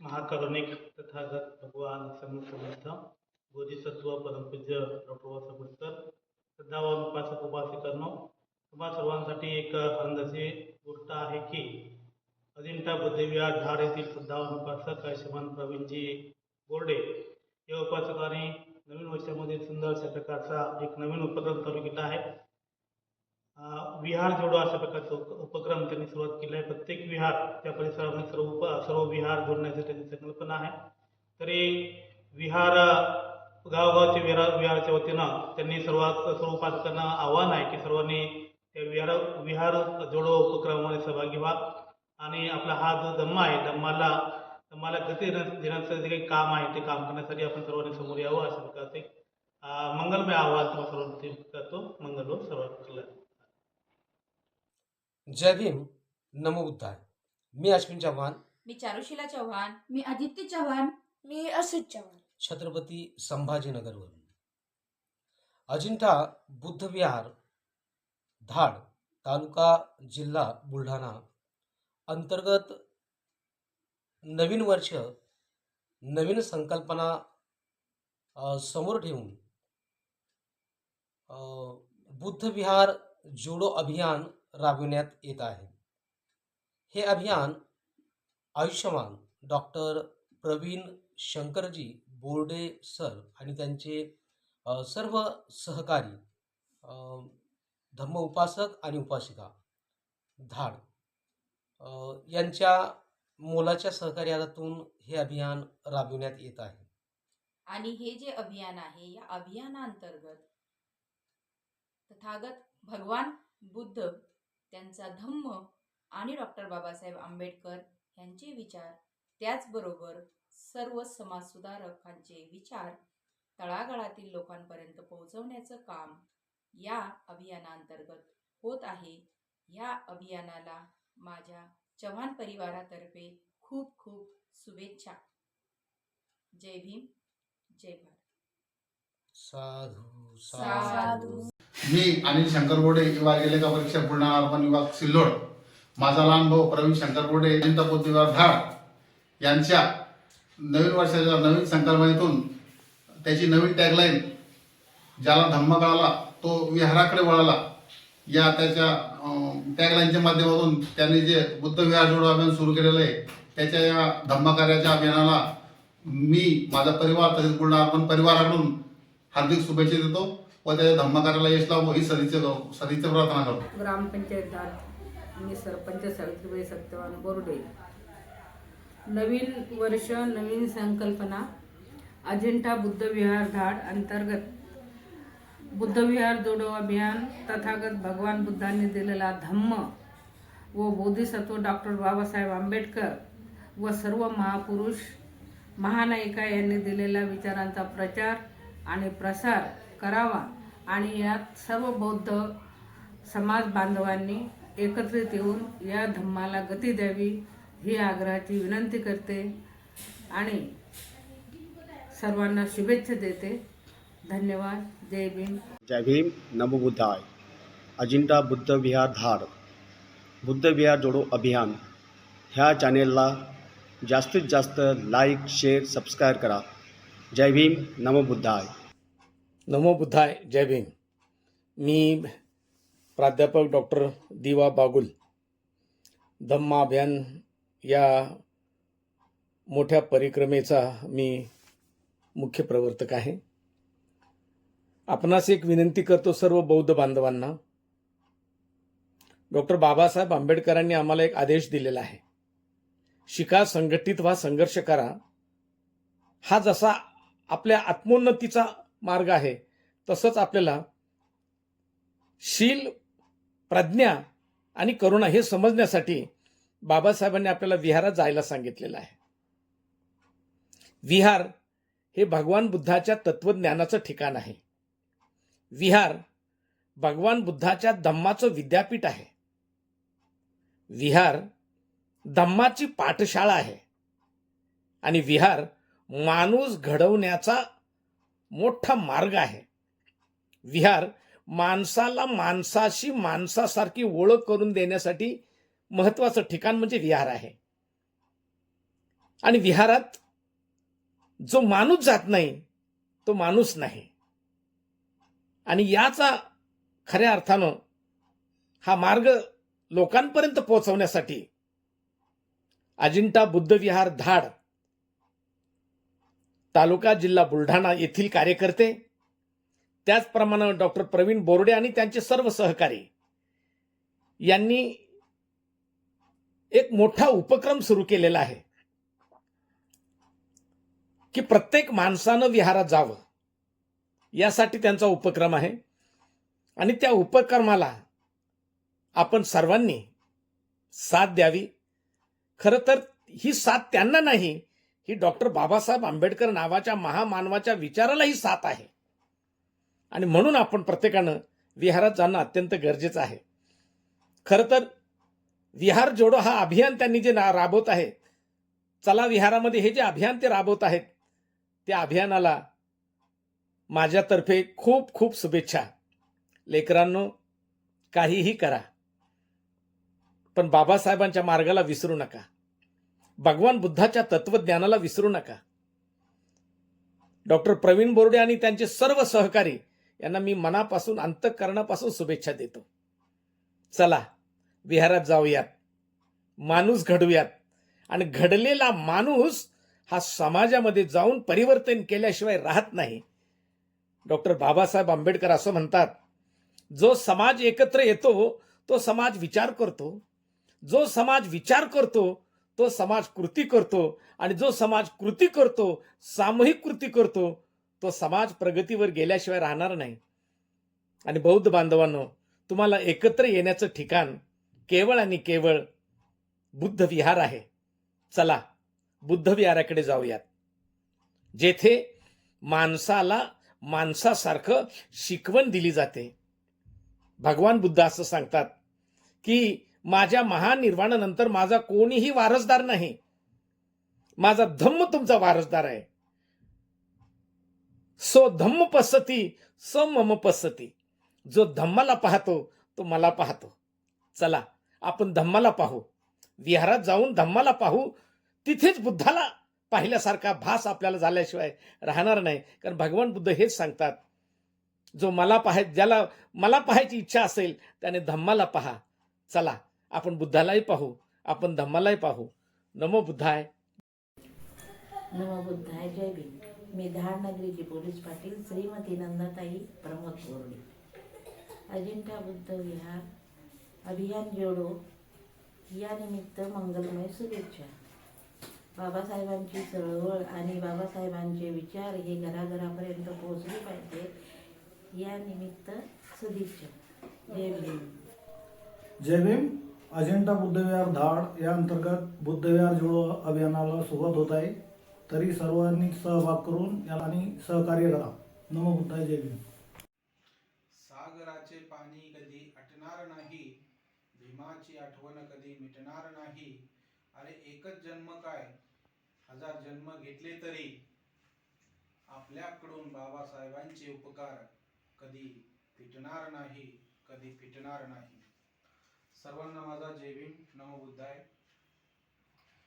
महाकरुणिक तथागत भगवान समर्थ बोधिसत्व परमपूज्य डॉक्टर बाबासाहेब आंबेडकर श्रद्धावान उपासक उपासिकांनो तुम्हा सर्वांसाठी एक आनंदाची गोष्ट आहे की अजिंठा बुद्धविहार धार येथील श्रद्धावान उपासक आयुष्यमान प्रवीणजी बोर्डे या उपासकाने नवीन वर्षामध्ये सुंदर अशा प्रकारचा एक नवीन उपक्रम चालू केला आहे. विहार जोडो अशा प्रकारचा उप- उपक्रम त्यांनी सुरुवात केला आहे प्रत्येक विहार त्या परिसरामध्ये सर्व उप सर्व विहार जोडण्याची त्यांची संकल्पना आहे. तरी विहार गावगावचे विहार विहाराच्या वतीनं त्यांनी सर्वात सर्व उपासकांना आव्हान आहे की सर्वांनी त्या विहार विहार जोडो उपक्रमामध्ये सहभागी व्हा. आणि आपला हा जो धम्मा आहे धम्माला धम्माला गती देण्याचं जे काही काम आहे ते काम करण्यासाठी आपण सर्वांनी समोर यावं अशा प्रकारचे मंगलमय आव्हान तुम्हाला सर्वांनी करतो. मंगल हो सर्वांना जय भीम. नमो बुद्धाय मी अश्विन चव्हाण. मी चारुशिला चव्हाण. मी आदित्य चव्हाण. मी असित चव्हाण. छत्रपती संभाजीनगरवरून. अजिंठा बुद्धविहार धाड तालुका जिल्हा बुलढाणा. अंतर्गत नवीन वर्ष नवीन संकल्पना अ, समोर ठेवून अ, बुद्धविहार जोडो अभियान राबविण्यात येत आहे. हे अभियान आयुष्यमान डॉक्टर प्रवीण शंकरजी बोर्डे सर आणि त्यांचे सर्व सहकारी धम्म उपासक आणि उपासिका धाड यांच्या मोलाच्या सहकार्यातून हे अभियान राबविण्यात येत आहे. आणि हे जे अभियान आहे या अभियानांतर्गत तथागत भगवान बुद्ध त्यांचा धम्म आणि डॉक्टर बाबासाहेब आंबेडकर यांचे विचार त्याचबरोबर सर्व समाजसुधारकांचे विचार तळागाळातील लोकांपर्यंत पोहोचवण्याचं काम या अभियानांतर्गत होत आहे. या अभियानाला माझ्या चव्हाण परिवारातर्फे खूप खूप शुभेच्छा. जय भीम जय भारत. साधू साधू. मी अनिल शंकर बोडे युवा लेखा परीक्षा बुलढाणा अर्बन विभाग सिल्लोड. माझा लहान भाऊ प्रवीण शंकर बोडे अजिंता बुद्धिवार धाड यांच्या नवीन वर्षाच्या नवीन संकल्पनेतून त्याची नवीन टॅगलाईन ज्याला धम्म कळाला तो विहाराकडे वळाला. या त्याच्या टॅगलाईनच्या माध्यमातून त्यांनी जे बुद्ध विहार जोडो अभियान सुरू केलेलं आहे त्याच्या या धम्म कार्याच्या अभियानाला मी माझा परिवार तसेच बुलढाणा अर्बन परिवाराकडून हार्दिक शुभेच्छा देतो. व त्याच्या धम्म यश लावो ही सरीचे सरीचे प्रार्थना करतो ग्रामपंचायत मी सरपंच सावित्रीबाई सत्यवान बोर्डे. नवीन वर्ष नवीन संकल्पना अजिंठा बुद्धविहार धाड अंतर्गत बुद्धविहार जोडो अभियान तथागत भगवान बुद्धांनी दिलेला धम्म व बोधिसत्व डॉक्टर बाबासाहेब आंबेडकर व सर्व महापुरुष महानायिका यांनी दिलेल्या विचारांचा प्रचार आणि प्रसार करावा. आणि यात सर्व बौद्ध समाज बांधवांनी एकत्रित येऊन या धम्माला गती द्यावी ही आग्रहाची विनंती करते आणि सर्वांना शुभेच्छा देते. धन्यवाद. जय भीम. जय भीम. नमो बुद्धाय. अजिंठा बुद्ध विहार धाड बुद्ध विहार जोडो अभियान. ह्या चॅनेलला जास्तीत जास्त लाईक शेअर सबस्क्राईब करा. जय भीम नमो बुद्धाय. नमो बुद्धाय जय भीम. मी प्राध्यापक डॉक्टर दिवा बागुल. धम्मा अभियान या मोठ्या परिक्रमेचा मी मुख्य प्रवर्तक आहे. आपणास एक विनंती करतो सर्व बौद्ध बांधवांना. डॉक्टर बाबासाहेब आंबेडकरांनी आम्हाला एक आदेश दिलेला आहे. शिका संघटित व्हा संघर्ष करा. हा जसा आपल्या आत्मोन्नतीचा मार्ग आहे. तसंच आपल्याला शील प्रज्ञा आणि करुणा हे समजण्यासाठी बाबासाहेबांनी आपल्याला विहारात जायला सांगितलेलं आहे. विहार हे भगवान बुद्धाच्या तत्वज्ञानाचं ठिकाण आहे. विहार भगवान बुद्धाच्या धम्माचं विद्यापीठ आहे. विहार धम्माची पाठशाळा आहे. आणि विहार माणूस घडवण्याचा मोठा मार्ग आहे. विहार माणसाला माणसाशी माणसासारखी ओळख करून देण्यासाठी महत्वाचं ठिकाण म्हणजे विहार आहे. आणि विहारात जो माणूस जात नाही तो माणूस नाही. आणि याचा खऱ्या अर्थानं हा मार्ग लोकांपर्यंत पोहोचवण्यासाठी अजिंठा बुद्ध विहार धाड तालुका जिल्हा बुलढाणा येथील कार्यकर्ते त्याचप्रमाणे डॉक्टर प्रवीण बोर्डे आणि त्यांचे सर्व सहकारी यांनी एक मोठा उपक्रम सुरू केलेला आहे की प्रत्येक माणसानं विहारात जावं. यासाठी त्यांचा उपक्रम आहे आणि त्या उपक्रमाला आपण सर्वांनी साथ द्यावी. खरं तर ही साथ त्यांना नाही ही डॉक्टर बाबासाहेब आंबेडकर नावाच्या महामानवाच्या विचारालाही साथ आहे. आणि म्हणून आपण प्रत्येकानं विहारात जाणं अत्यंत गरजेचं आहे. खरं तर विहार जोडो हा अभियान त्यांनी जे ना- राबवत आहे चला विहारामध्ये हे जे अभियान ते राबवत आहेत त्या अभियानाला माझ्यातर्फे खूप खूप शुभेच्छा. लेकरांनो काहीही करा. पण बाबासाहेबांच्या मार्गाला विसरू नका. भगवान बुद्धाच्या तत्वज्ञानाला विसरू नका. डॉक्टर प्रवीण बोर्डे आणि त्यांचे सर्व सहकारी यांना मी मनापासून अंतःकरणापासून शुभेच्छा देतो. चला विहारात जाऊयात. माणूस घडूयात. आणि घडलेला माणूस हा समाजामध्ये जाऊन परिवर्तन केल्याशिवाय राहत नाही. डॉक्टर बाबासाहेब आंबेडकर असं म्हणतात जो समाज एकत्र येतो तो समाज विचार करतो. जो समाज विचार करतो तो समाज कृती करतो आणि जो समाज कृती करतो सामूहिक कृती करतो तो समाज प्रगतीवर गेल्याशिवाय राहणार नाही. आणि बौद्ध बांधवांनो तुम्हाला एकत्र येण्याचं ठिकाण केवळ आणि केवळ बुद्ध विहार आहे. चला बुद्ध विहाराकडे जाऊयात. जेथे माणसाला माणसासारखं शिकवण दिली जाते. भगवान बुद्ध असं सांगतात की माझ्या महानिर्वाणानंतर माझा कोणीही वारसदार नाही. माझा धम्म तुमचा वारसदार आहे. सो धम्म पसती स मम पसती. जो धम्माला पाहतो तो मला पाहतो. चला आपण धम्माला पाहू. विहारात जाऊन धम्माला पाहू. तिथेच बुद्धाला पाहिल्यासारखा भास आपल्याला झाल्याशिवाय राहणार नाही. कारण भगवान बुद्ध हेच सांगतात. जो मला पाहाय ज्याला मला पाहायची इच्छा असेल त्याने धम्माला पहा. चला आपण बुद्धालाही पाहू आपण धम्मालाही पाहू. नमो बुद्धाय. नमो बुद्धाय. जय भीम. मी धाड नगरीची पोलीस पाटील श्रीमती नंदाताई प्रमोद बोर्डे. अजिंठा बुद्ध विहार अभियान जोडो. या निमित्त मंगलमय शुभेच्छा. बाबासाहेबांची चळवळ आणि बाबासाहेबांचे विचार हे घराघरापर्यंत पोहोचले पाहिजे. या निमित्त शुभेच्छा. जय भीम. जय भीम. अजिंठा बुद्धविहार धाड या अंतर्गत बुद्धविहार जोडो अभियानाला सुरुवात होत आहे. तरी सर्वांनी सहभाग करून आणि सहकार्य करा. नमो बुद्धाय जय भीम. सागराचे पाणी कधी आटणार नाही भीमाची आठवण कधी मिटणार नाही. अरे एकच जन्म काय? हजार जन्म घेतले तरी आपल्याकडून बाबासाहेबांचे उपकार कधी फिटणार नाही कधी फिटणार नाही. सर्वांना माझा जय भीम. नमो बुद्धाय.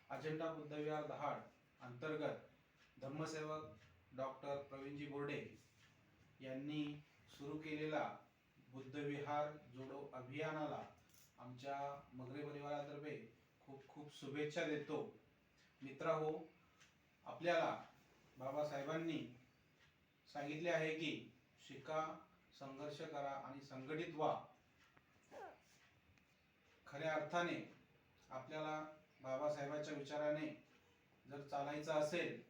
अजेंडा बुद्धविहार दहाड अंतर्गत धम्मसेवक डॉक्टर प्रवीणजी बोर्डे यांनी सुरू केलेला बुद्धविहार जोडो अभियानाला आमच्या मगरे परिवारातर्फे खूप खूप शुभेच्छा देतो. मित्राहो आपल्याला बाबासाहेबांनी सांगितले आहे की शिका संघर्ष करा आणि संघटित व्हा. खऱ्या अर्थाने आपल्याला बाबासाहेबांच्या विचाराने जर चालायचं असेल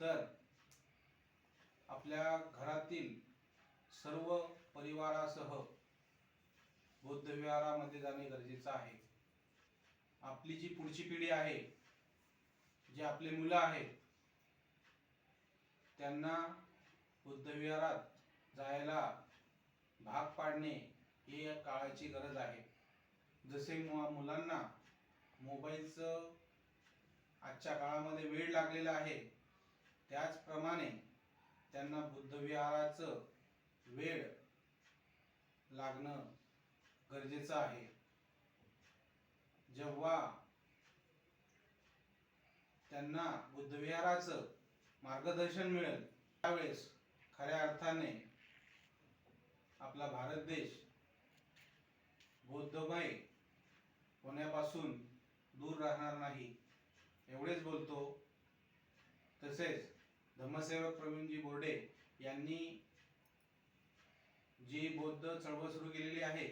तर आपल्या घरातील सर्व परिवारासह बौद्धविहारामध्ये जाणे गरजेचं आहे. आपली जी पुढची पिढी आहे जे आपले मुलं आहेत त्यांना बुद्धविहारात जायला भाग पाडणे ही काळाची गरज आहे. जसे मुलांना मोबाईलचं आजच्या काळामध्ये वेळ लागलेला आहे त्याचप्रमाणे त्यांना बुद्धविहाराचं वेळ लागणं गरजेचं आहे. जेव्हा त्यांना बुद्धविहाराचं मार्गदर्शन मिळेल त्यावेळेस खऱ्या अर्थाने आपला भारत देश बौद्धमय होण्यापासून दूर राहणार नाही एवढेच बोलतो. तसेच धम्मसेवक प्रवीणजी बोर्डे यांनी जी बौद्ध चळवळ सुरू केलेली आहे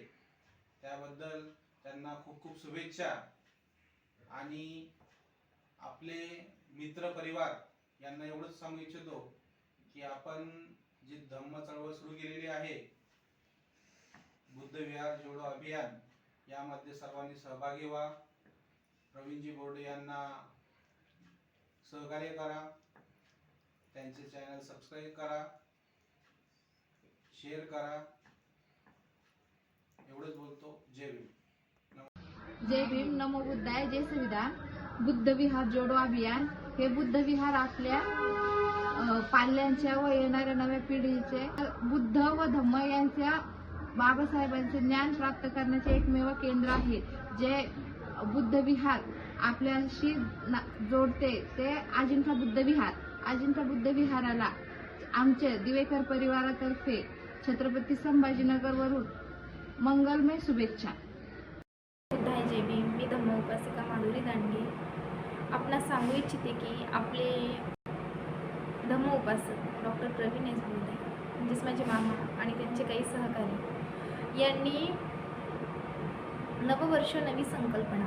त्याबद्दल त्यांना खूप खूप शुभेच्छा. आणि आपले मित्र परिवार यांना एवढंच सांगू इच्छितो की आपण जी धम्म चळवळ सुरू केलेली आहे बुद्ध विहार जोडो अभियान यामध्ये सर्वांनी सहभागी व्हा. प्रवीणजी बोर्डे यांना सहकार्य करा. त्यांचे चॅनल सबस्क्राईब करा. शेअर करा. एवढंच बोलतो. जय भीम. जय भीम. नमो बुद्धाय. जय संविधान बुद्ध विहार जोडो अभियान. हे बुद्ध विहार आपल्या पाल्यांच्या व येणाऱ्या नव्या पिढीचे बुद्ध व धम्म यांच्या बाबासाहेबांचे ज्ञान प्राप्त करण्याचे एकमेव केंद्र आहे. जे बुद्ध विहार आपल्याशी ना- जोडते ते अजिंठा बुद्ध विहार. अजिंठा बुद्ध विहाराला आमचे दिवेकर परिवारातर्फे छत्रपती संभाजीनगरवरून मंगलमय शुभेच्छा. बुद्धाय जय मी धम्म उपासिका माधुरी दांडगे. आपणास सांगू इच्छिते की आपले धम्म उपासक डॉक्टर प्रवीण एस बोलते म्हणजेच माझे मामा आणि त्यांचे काही सहकारी. यांनी नववर्ष नवी संकल्पना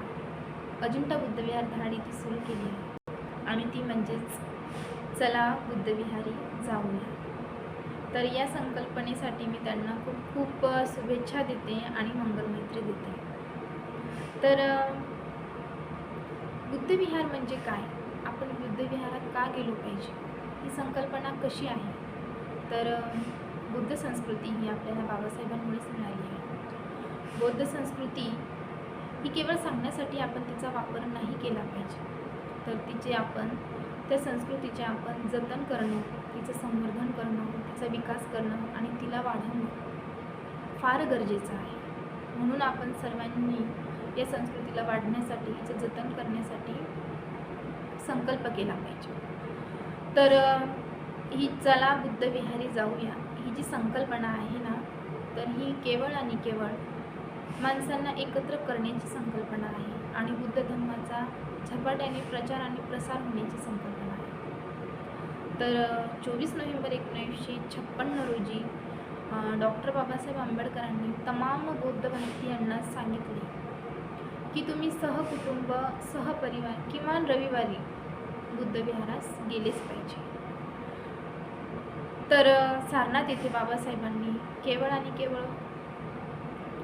अजिंठा बुद्धविहार धाड इथे सुरू केली आहे. आणि ती म्हणजेच चला बुद्धविहारी जाऊया. तर या संकल्पनेसाठी मी त्यांना खूप खूप शुभेच्छा देते आणि मंगलमैत्री देते. तर बुद्धविहार म्हणजे काय? आपण बुद्धविहारात का गेलो पाहिजे? ही संकल्पना कशी आहे? तर बुद्ध संस्कृती ही आपल्याला बाबासाहेबांमुळेच मिळाली. बौद्ध संस्कृती ही केवळ सांगण्यासाठी आपण तिचा वापर नाही केला पाहिजे. तर तिचे आपण त्या संस्कृतीचे आपण जतन करणं तिचं संवर्धन करणं तिचा विकास करणं आणि तिला वाढवणं फार गरजेचं आहे. म्हणून आपण सर्वांनी या संस्कृतीला वाढण्यासाठी हिचं जतन करण्यासाठी संकल्प केला पाहिजे. तर ही चला बुद्धविहारी जाऊया. ही जी संकल्पना आहे ना तर ही केवळ आणि केवळ माणसांना एकत्र करण्याची संकल्पना आहे आणि बुद्ध धर्माचा झपाट्याने प्रचार आणि प्रसार होण्याची संकल्पना आहे. तर चोवीस नोव्हेंबर एकोणीसशे छप्पन्न रोजी डॉक्टर बाबासाहेब आंबेडकरांनी तमाम बौद्ध भारतीयांना सांगितले की तुम्ही सहकुटुंब सहपरिवार किमान रविवारी बुद्धविहारास गेलेच पाहिजे. तर सारनाथ येथे बाबासाहेबांनी केवळ आणि केवळ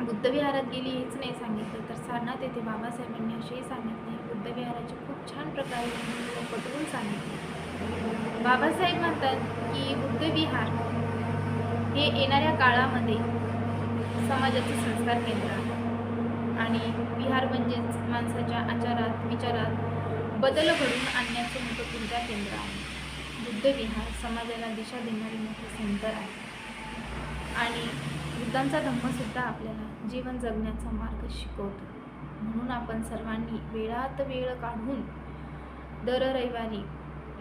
बुद्धविहारात गेली हेच नाही सांगितलं. तर सारनाथ येथे बाबासाहेबांनी असेही सांगितले. बुद्धविहाराचे खूप छान प्रकारे पटवून सांगितले. बाबासाहेब म्हणतात की बुद्धविहार हे येणाऱ्या काळामध्ये समाजाचे संस्कार केंद्र आहे. आणि विहार म्हणजेच माणसाच्या आचारात विचारात बदल घडून आणण्याचे मोठं ऊर्जा केंद्र आहे. बुद्धविहार समाजाला दिशा देणारे मोठे सेंटर आहे. आणि बुद्धांचा धम्मसुद्धा आपल्याला जीवन जगण्याचा मार्ग शिकवतो. म्हणून आपण सर्वांनी वेळात वेळ काढून दर रविवारी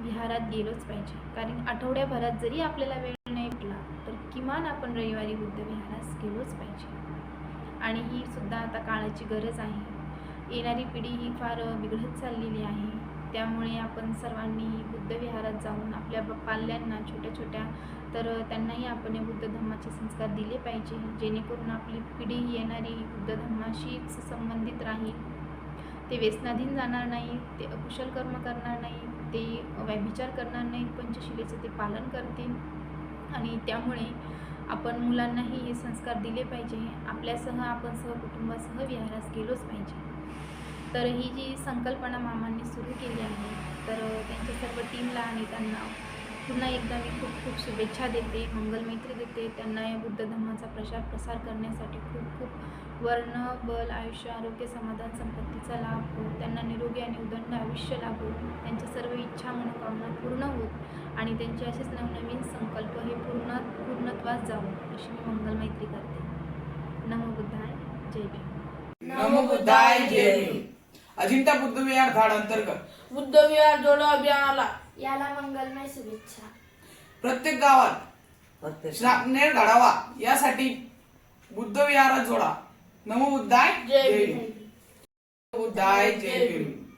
विहारात गेलोच पाहिजे. कारण आठवड्याभरात जरी आपल्याला वेळ नाही भेटला तर किमान आपण रविवारी बुद्ध विहारास गेलोच पाहिजे. आणि ही सुद्धा आता काळाची गरज आहे. येणारी पिढी ही फार बिघडत चाललेली आहे. त्यामुळे आपण सर्वांनी बुद्ध विहारात जाऊन आपल्या पाल्यांना छोट्या छोट्या तर त्यांनाही आपण बुद्ध धर्माचे संस्कार दिले पाहिजे जेणेकरून आपली पिढी येणारी बुद्ध धर्माशीच संबंधित राहील. ते व्यसनाधीन जाणार नाही ते अकुशल कर्म करणार नाही ते व्यभिचार करणार नाही पंचशिलेचं ते पालन करतील. आणि त्यामुळे आपण मुलांनाही हे संस्कार दिले पाहिजे. आपल्यासह आपण सहकुटुंबासह विहारास गेलोच पाहिजे. तर ही जी संकल्पना मामांनी सुरू केली आहे तर त्यांच्या सर्व टीमला आणि त्यांना पुन्हा एकदा मी खूप खूप शुभेच्छा देते मंगलमैत्री देते. त्यांना या बुद्ध धर्माचा प्रसार प्रसार करण्यासाठी खूप खूप वर्ण बल आयुष्य आरोग्य समाधान संपत्तीचा लाभ हो त्यांना निरोगी आणि उदंड आयुष्य लाभो त्यांच्या सर्व इच्छा मनोकामना पूर्ण होत आणि त्यांचे असेच नवनवीन संकल्प हे पूर्ण पूर्णत्वास जावो अशी मी मंगलमैत्री करते. नमो बुद्धाय जय भीम. नमो बुद्धाय जय भीम. अजिंठा बुद्ध विहार धाड अंतर्गत. बुद्ध विहार जोडो अभियानाला. याला मंगलमय शुभेच्छा. प्रत्येक गावात प्रत्येक श्रापनेर घडावा यासाठी बुद्ध विहारात जोडा. नमो बुद्धाय जय जय भीम. भीम. बुद्धाय जय भीम.